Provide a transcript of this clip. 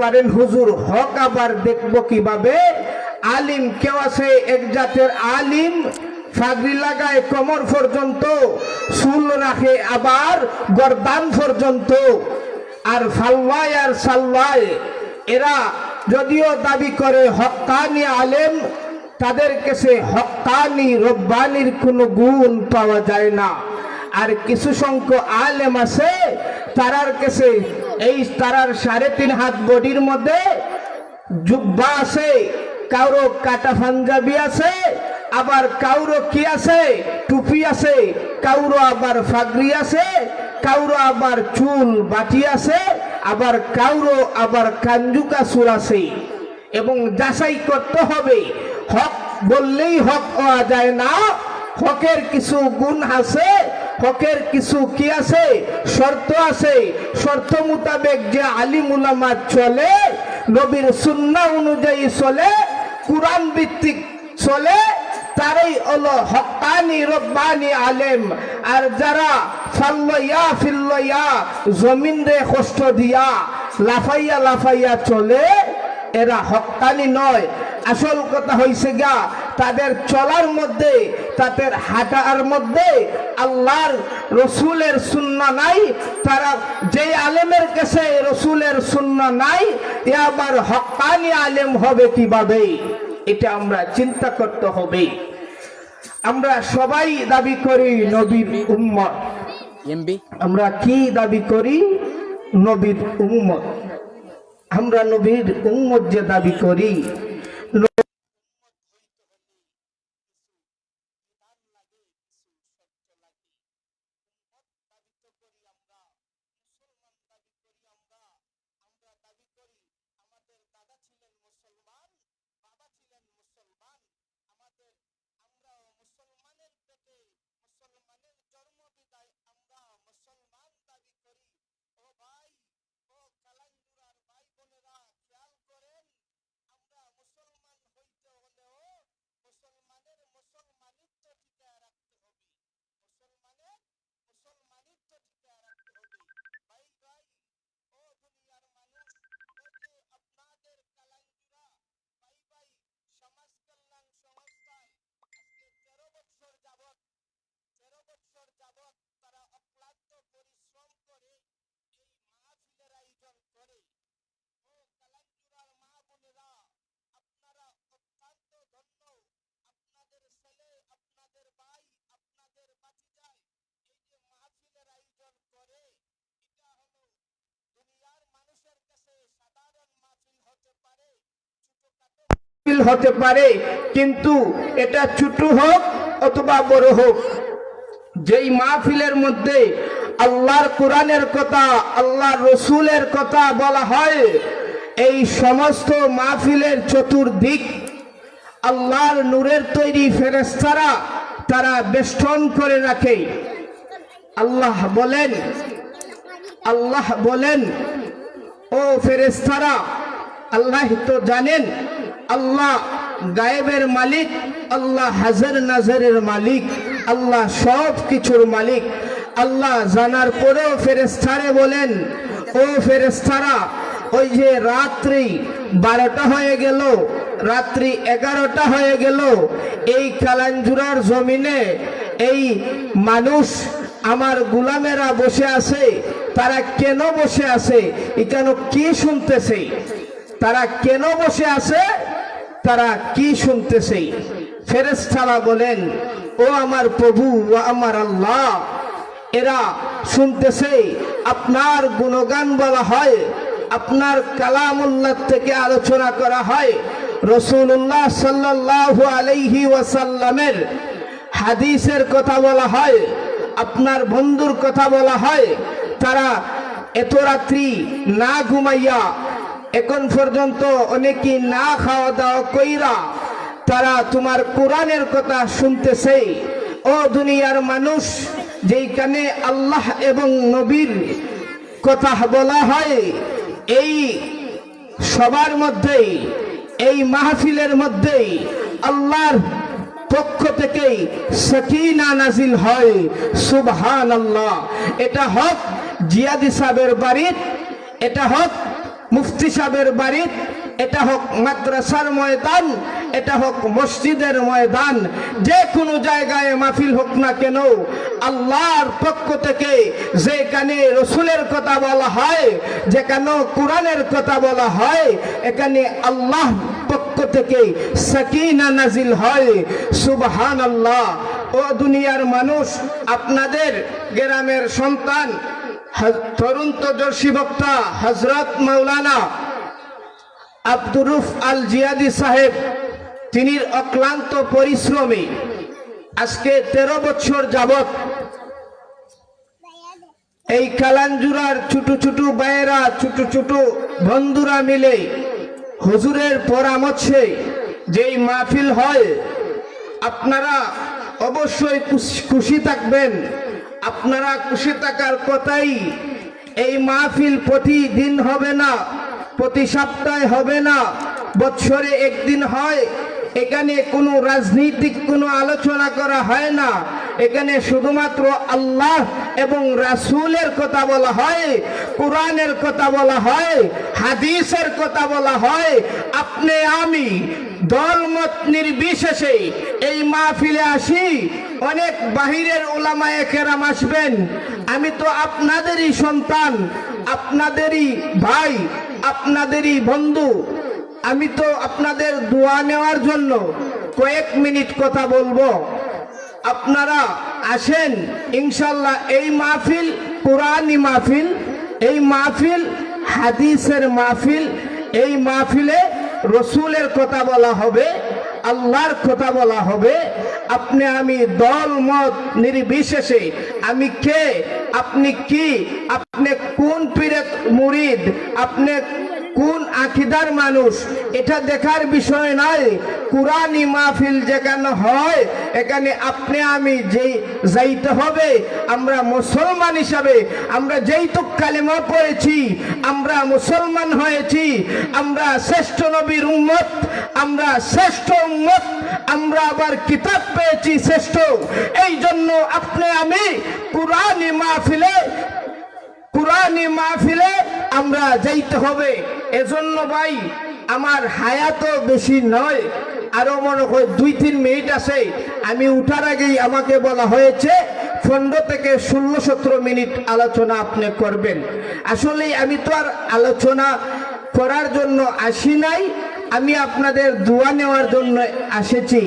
পারেন হুজুর, হক আবার দেখব কীভাবে? আলিম কেউ আছে? এক জাতের আলিম ফাগরি লাগায় কোমর পর্যন্ত, চুল রাখে আবার গরদান পর্যন্ত। আর ফাল্লায় আর সাল্লায় এরা যদিও দাবি করে হক্কানি আলেম, তাদের কাছে হক্কানি রব্বানির কোনো গুণ পাওয়া যায় না। আর কিছু সংখ্যক আলেম আছে, তারার কাছে এই তারার সাড়ে তিন হাত বডির মধ্যে জুব্বা আছে কারও কাটা পাঞ্জাবি আছে, আবার কাউরো কি আছে? টুপি আছে, কাউরো আবার ফাগরি আছে, কাউরো আবার চুল বাটি আছে, আবার কাউরো আবার কাঞ্জুকা সুর আছে। এবং যাচাই করতে হবে, হক বললেই হক হওয়া যায় না, হকের কিছু গুণ আছে হকের কিছু কি আছে? শর্ত আছে। শর্ত মোতাবেক যে আলিম উলামা চলে, নবীর সুন্না অনুযায়ী চলে, কোরআন ভিত্তিক চলে, তারাই হলো হকানি রব্বানি আলেম। আর যারা ফাল্লয়া ফিল্লয়া জমিন রে কষ্ট দিয়া লাফাইয়া লাফাইয়া চলে, এরা হকানি নয়। আসল কথা হয়েছে গা তাদের চলার মধ্যে তাদের হাঁটার মধ্যে আল্লাহর রসুলের শূন্য নাই। তারা যে আলেমের কাছে রসুলের শূন্য নাই এ আবার হকানি আলেম হবে কীভাবে? এটা আমরা চিন্তা করতে হবে। আমরা সবাই দাবি করি নবীর উম্মত। আমরা কি দাবি করি? নবীর উম্মত। আমরা নবীর উম্মত যে দাবি করি মাহফিল হতে পারে, কিন্তু এটা ছোট হোক অথবা বড় হোক। যেই মাহফিলের মধ্যে আল্লাহর কোরআনের কথা আল্লাহ রসুলের কথা বলা হয়, এই সমস্ত মাহফিলের চতুর্দিক আল্লাহর নূরের তৈরি ফেরেস্তারা তারা বেষ্টন করে রাখে। আল্লাহ বলেন আল্লাহ বলেন, ও ফেরেস্তারা আল্লাহ তো জানেন। আল্লাহ গায়েবের মালিক, আল্লাহ হাজার নাজারের মালিক, আল্লাহ সব কিছুর মালিক। আল্লাহ জানার পরেও ফেরেস্তারে বলেন, ও ফেরেস্তারা ওই যে রাত্রি বারোটা হয়ে গেল, রাত্রি এগারোটা হয়ে গেল, এই কালাঞ্জুরার জমিনে এই মানুষ আমার গুলামেরা বসে আছে, তারা কেন বসে আছে? এখানে কি শুনতেছে? তারা কেন বসে আছে? তারা কি শুনতেছে? ফেরেস্তারা বলেন, ও আমার প্রভু ও আমার আল্লাহ, এরা শুনতেছে, আপনার গুণগান বলা হয়, আপনার কালামুল্লাহ থেকে আলোচনা করা হয়। রসুল্লাহ সাল্লাহ আলাইহি ওয়াসাল্লামের হাদিসের কথা বলা হয়, আপনার বন্ধুর কথা বলা হয়, তারা এত রাত্রি না ঘুমাইয়া এখন পর্যন্ত অনেকে না খাওয়া দাওয়া কইরা তারা তোমার কোরআনের কথা শুনতেছে। ও দুনিয়ার মানুষ যেইখানে আল্লাহ এবং নবীর কথা বলা হয়, এই সবার মধ্যেই, এই মাহফিলের মধ্যেই আল্লাহর পক্ষ থেকে সকিনা নাজিল হয়। সুবহান আল্লাহ এটা হক জিয়াদি সাহেবের বাড়ির, এটা হক মুফতি সাহেবের বাড়ি, এটা হোক মাদ্রাসার ময়দান, এটা হোক মসজিদের ময়দান, যে কোনো জায়গায় মাহফিল হোক না কেন, আল্লাহর পক্ষ থেকে যেখানে রসুলের কথা বলা হয়, যেখানে কোরআনের কথা বলা হয়, এখানে আল্লাহ পক্ষ থেকে সাকিনা নাজিল হয়। সুবহান আল্লাহ ও দুনিয়ার মানুষ, আপনাদের গ্রামের সন্তান তরুণ তজর্ষী বক্তা হজরত মাওলানা আব্দুরুফ আল জিয়াদি সাহেব, তিনি অক্লান্ত পরিশ্রমী। আজকে তেরো বছর যাবত এই কালাঞ্জুরার ছোট ছোট বায়েরা ছোট ছোট বন্ধুরা মিলে হুজুরের পরামর্শে যেই মাহফিল হয়, আপনারা অবশ্যই খুশি থাকবেন। আপনারা খুশি থাকার কথাই, এই মাহফিল প্রতিদিন হবে না, প্রতি সপ্তাহে হবে না বছরে একদিন হয়। এখানে কোনো রাজনৈতিক কোনো আলোচনা করা হয় না। এখানে শুধুমাত্র আল্লাহ এবং রাসূলের কথা বলা হয়, কোরআনের কথা বলা হয়, হাদিসের কথা বলা হয়। আপনি, আমি দলমত নির্বিশেষে এই মাহফিলে আসি। অনেক বাহিরের ওলামায়ে কেরাম আসবেন। আমি তো আপনাদেরই সন্তান, আপনাদেরই ভাই, আপনাদেরই বন্ধু। আমি তো আপনাদের দোয়া নেওয়ার জন্য কয়েক মিনিট কথা বলব। আপনারা আসেন ইনশাল্লাহ এই মাহফিল কোরআনি মাহফিল, এই মাহফিল, হাদিসের মাহফিল, এই মাহফিলে রসুলের কথা বলা হবে, আল্লাহর কথা বলা হবে, আপনি আমি দল, মত নির্বিশেষে আমি কে, আপনি কি, আপনি কোন পীরের মুরিদ, আপনি কোন আকিদার মানুষ? এটা দেখার বিষয় নাই। কুরআনি মাহফিল যেখানে হয়, এখানে আপনি, আমি যেই যাইতে হবে, আমরা মুসলমান হিসাবে, আমরা যেইটু কালেমা পড়েছি, আমরা মুসলমান হয়েছি, আমরা শ্রেষ্ঠ নবীর উম্মত, আমরা শ্রেষ্ঠ উম্মত, আমরা আবার কিতাব পেয়েছি শ্রেষ্ঠ। এই জন্য আপনি, আমি কুরআনি মাহফিলে কুরআনি মাহফিলে আমরা যাইতে হবে। এজন্য ভাই, আমার হায়াতও বেশি নয়। আরও মনে হয় দুই তিন মিনিট আছে। আমি উঠার আগেই আমাকে বলা হয়েছে, পনেরো থেকে ষোলো সতেরো মিনিট আলোচনা আপনি করবেন। আসলে আমি তো আর আলোচনা করার জন্য আসি নাই। আমি আপনাদের দোয়া নেওয়ার জন্য এসেছি